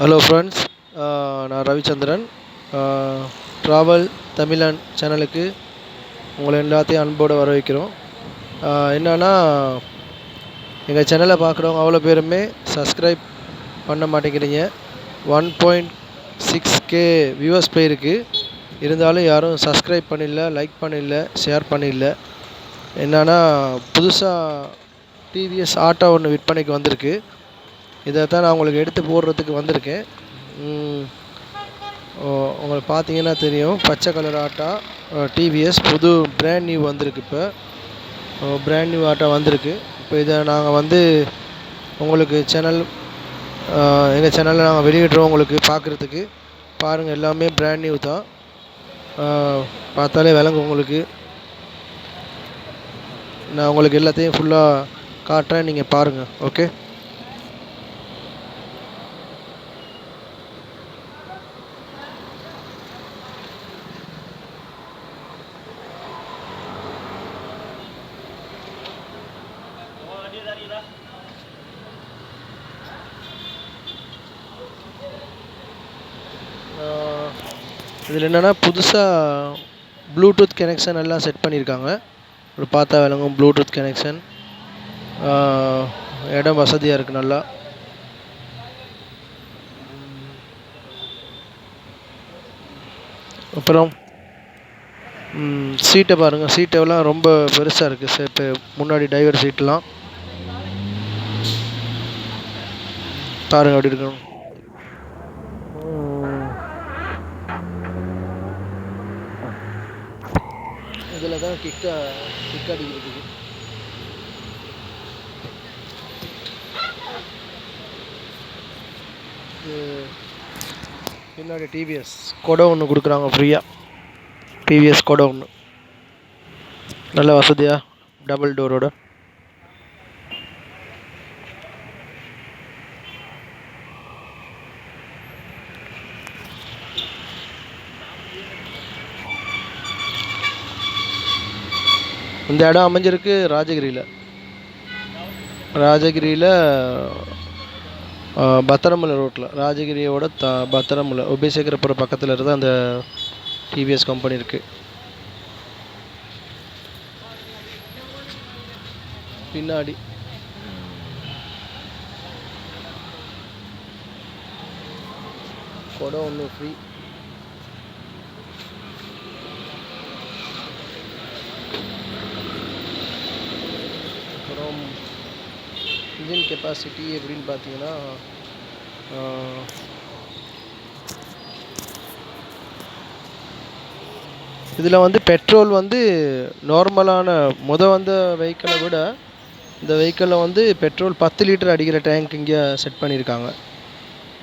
Hello friends நான் Ravichandran. Travel தமிழன் சேனலுக்கு உங்களை எல்லாத்தையும் அன்போடு வரவேற்கிறோம். என்னென்னா எங்கள் சேனலை பார்க்குறவங்க அவ்வளோ பேருமே சப்ஸ்கிரைப் பண்ண மாட்டேங்கிறீங்க. One point six K viewers போயிருக்கு இருந்தாலும் யாரும் சப்ஸ்கிரைப் பண்ணிடல லைக் பண்ணிடல ஷேர் பண்ணிடல. என்னென்னா புதுசாக டிவிஎஸ் ஆட்டோ ஒன்று விற்பனைக்கு வந்திருக்கு. இதை தான் நான் உங்களுக்கு எடுத்து போடுறதுக்கு வந்திருக்கேன். உங்களுக்கு பார்த்தீங்கன்னா தெரியும். பச்சை கலர் ஆட்டா டிவிஎஸ் புது பிராண்ட் நியூ வந்திருக்கு இப்போ. பிராண்ட் நியூ ஆட்டா வந்திருக்கு. இப்போ இதை நாங்கள் வந்து உங்களுக்கு சேனல் எங்கள் சேனலில் நாங்கள் வெளியிடுறோம் உங்களுக்கு பார்க்குறதுக்கு. பாருங்கள் எல்லாமே பிராண்ட் நியூ தான். பார்த்தாலே விளங்கும் உங்களுக்கு. நான் உங்களுக்கு எல்லாத்தையும் ஃபுல்லாக காட்டுறேன் நீங்கள் பாருங்கள் ஓகே இதில் என்னென்னா புதுசாக ப்ளூடூத் கனெக்ஷன் எல்லாம் செட் பண்ணியிருக்காங்க. ஒரு பார்த்தா விளங்கும் ப்ளூடூத் கனெக்ஷன் இடம் வசதியாக இருக்குது நல்லா. அப்புறம் சீட்டை பாருங்கள் சீட்டெல்லாம் ரொம்ப பெருசாக இருக்குது சேப்பு முன்னாடி டிரைவர் சீட்டெலாம் பாருங்கள் அப்படி இருக்கணும். இதில் தான் கிக்கா கிக் அடிக்கிறதுக்கு பின்னாடி டிவிஎஸ் கொடை ஒன்று கொடுக்குறாங்க ஃப்ரீயாக டிவிஎஸ் கொடை ஒன்று நல்ல வசதியாக டபுள் டோரோட இந்த இடம் அமைஞ்சிருக்கு ராஜகிரியில். ராஜகிரியில் பத்திரமலை ரோட்டில் ராஜகிரியோட த பத்திரமலை உபயசேகரபுரம் பக்கத்தில் இருந்து அந்த டிவிஎஸ் கம்பெனி இருக்குது பின்னாடி. கொடை ஒன்று ஃப்ரீ அப்புறம் இன்ஜின் கெப்பாசிட்டி எப்படின்னு பார்த்தீங்கன்னா இதில் வந்து பெட்ரோல் வந்து நார்மலான முத வந்த வெஹிக்கிளை விட இந்த வெஹிக்கிளில் வந்து பெட்ரோல் பத்து லிட்டர் அடிக்கிற டேங்க் இங்கே செட் பண்ணியிருக்காங்க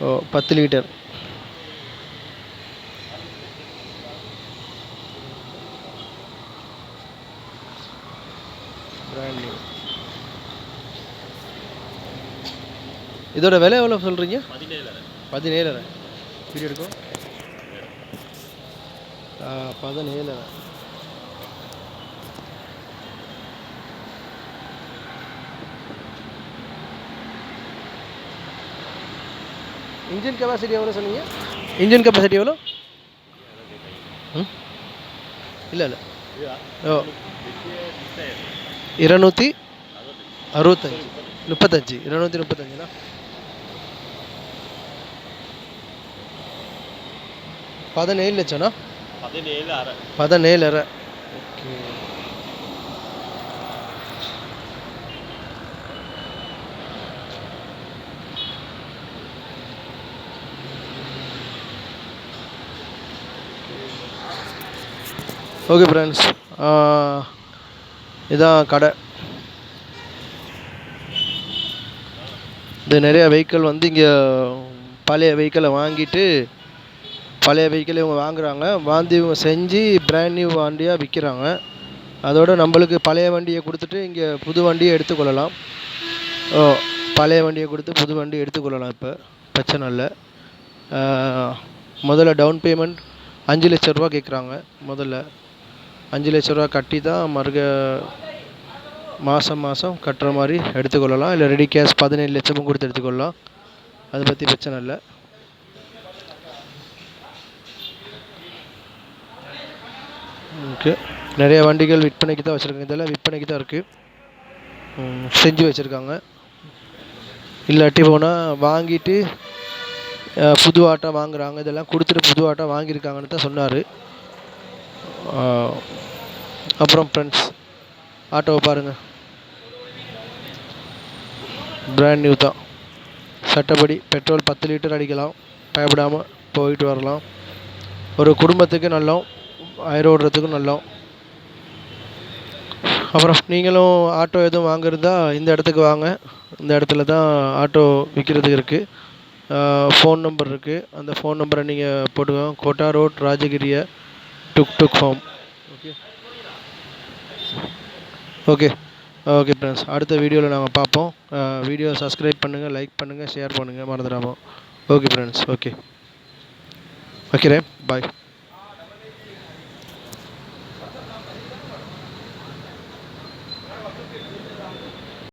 ஓ பத்து லிட்டர் பிராண்ட் நியூ இதோட விலை எவ்வளோ சொல்கிறீங்க பதினேழரை. வீடியோ எடுக்கும் பதினேழரை. இன்ஜின் கெப்பாசிட்டி எவ்வளோ சொன்னீங்க? இன்ஜின் கெப்பாசிட்டி எவ்வளோ இல்லை இல்லை. ஓ. இருநூற்றி அறுபத்தஞ்சி. முப்பத்தஞ்சு. இருநூற்றி முப்பத்தஞ்சுண்ணா பதினேழு லட்சம்ண்ணா பதினேழு அரை பதினேழரை ஓகே. ஓகே ஃப்ரெண்ட்ஸ் இதான் கடை. இது நிறைய வெஹிக்கிள் வந்து இங்கே பழைய வெஹிக்கிளை வாங்கிட்டு பழைய வெஹிக்கிள் இவங்க வாங்குறாங்க. வாந்தி இவங்க செஞ்சு பிராண்ட் நியூ வண்டியாக விற்கிறாங்க அதோடு நம்மளுக்கு பழைய வண்டியை கொடுத்துட்டு இங்கே புது வண்டியை எடுத்துக்கொள்ளலாம். ஓ பழைய வண்டியை கொடுத்து புது வண்டி எடுத்துக்கொள்ளலாம் இப்போ. பிரச்சனை இல்லை. முதல்ல டவுன் பேமெண்ட் அஞ்சு லட்ச ரூபா கேட்குறாங்க முதல்ல. அஞ்சு லட்ச ரூபா கட்டி தான் மறுக மாதம் மாதம் கட்டுற மாதிரி எடுத்துக்கொள்ளலாம். இல்லை ரெடி கேஷ் பதினேழு லட்சமும் கொடுத்து எடுத்துக்கொள்ளலாம். அதை பற்றி பிரச்சனை இல்லை. ஓகே. நிறைய வண்டிகள் விற்பனைக்கு தான் வச்சுருக்காங்க. இதெல்லாம் விற்பனைக்கு தான் இருக்குது செஞ்சு வச்சுருக்காங்க. இல்லாட்டி போனால் வாங்கிட்டு புது ஆட்டோ வாங்குகிறாங்க இதெல்லாம் கொடுத்துட்டு புது ஆட்டோ வாங்கியிருக்காங்கன்னு தான் சொன்னார். அப்புறம் ஃப்ரெண்ட்ஸ் ஆட்டோவை பாருங்கள் பிராண்ட் நியூ தான். சட்டப்படி பெட்ரோல் பத்து லிட்டர் அடிக்கலாம். பயப்படாமல் போயிட்டு வரலாம். ஒரு குடும்பத்துக்கு நல்லோம் ஓடுறதுக்கும் நல்லா அப்புறம் நீங்களும் ஆட்டோ எதுவும் வாங்குறதா இந்த இடத்துக்கு வாங்க. இந்த இடத்துல தான் ஆட்டோ விற்கிறதுக்கு இருக்குது ஃபோன் நம்பர் இருக்குது அந்த ஃபோன் நம்பரை நீங்கள் போட்டுக்கோங்க. Kotta road Rajagiriya tuk tuk farm. Okay. Okay okay friends. அடுத்த வீடியோவில் நாங்கள் பார்ப்போம். வீடியோ சப்ஸ்கிரைப் பண்ணுங்கள் லைக் பண்ணுங்கள் ஷேர் பண்ணுங்கள் மறந்துடாமல் ஓகே ஃப்ரெண்ட்ஸ். ஓகே. வைக்கிறேன். பாய்